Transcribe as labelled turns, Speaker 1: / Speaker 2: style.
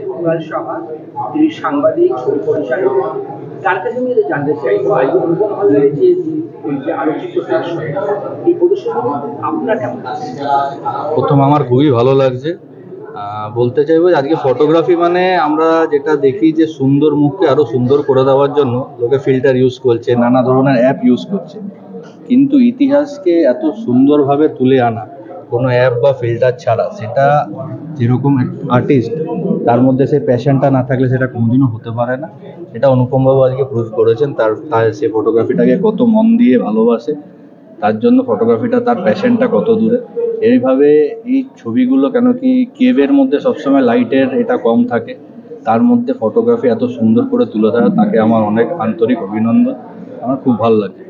Speaker 1: ইকবাল সাহা, তিনি সাংবাদিক পরিচালক। তার কাছে আমি জানতে আজকে অনুপম হালদারের যে
Speaker 2: প্রথম আমার খুবই ভালো লাগছে। বলতে চাইব আজকে ফটোগ্রাফি মানে আমরা যেটা দেখি যে সুন্দর মুখকে আরও সুন্দর করে দেওয়ার জন্য লোকে ফিল্টার ইউজ করছে, নানা ধরনের অ্যাপ ইউজ করছে। কিন্তু ইতিহাসকে এত সুন্দরভাবে তুলে আনা কোনো অ্যাপ বা ফিল্টার ছাড়া, সেটা যেরকম আর্টিস্ট তার মধ্যে সেই প্যাশনটা না থাকলে সেটা কোনোদিনও হতে পারে না। এটা অনুপমবাবু আজকে প্রুভ করেছেন, তার সে ফটোগ্রাফিটাকে কত মন দিয়ে ভালোবাসে, তার জন্য ফটোগ্রাফিটা তার প্যাশনটা কত দূরে। এইভাবে এই ছবিগুলো কেন কি কেভের মধ্যে সবসময় লাইটের এটা কম থাকে, তার মধ্যে ফটোগ্রাফি এত সুন্দর করে তুলে ধরা, তাকে আমার অনেক আন্তরিক অভিনন্দন, আমার খুব ভালো লাগে।